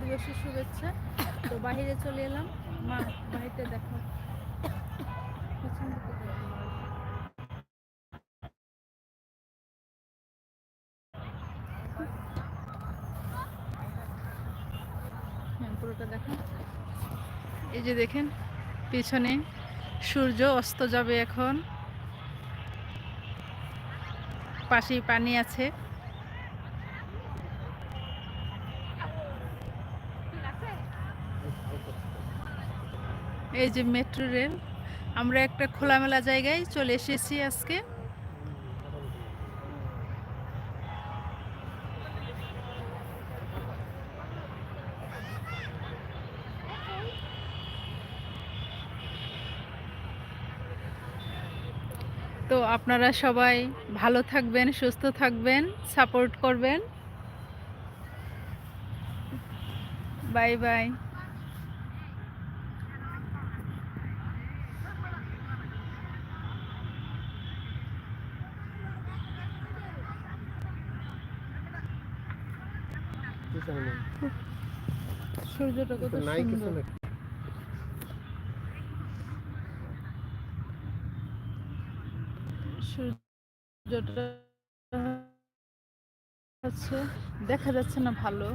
দিবসের শুভেচ্ছা। তো বাইরে চলে এলাম। মা বাহিরটা দেখো। হ্যাঁ পুরোটা দেখো। এই যে দেখেন, পিছনে সূর্য অস্ত যাবে এখন। পাশেই পানি আছে। এই যে মেট্রো রেল, আমরা একটা খোলামেলা জায়গায় চলে এসেছি আজকে। তো আপনারা সবাই ভালো থাকবেন, সুস্থ থাকবেন, সাপোর্ট করবেন। Bye bye. সূর্যটা কত নাই কিছু সূর্যটা দেখা যাচ্ছে না ভালো।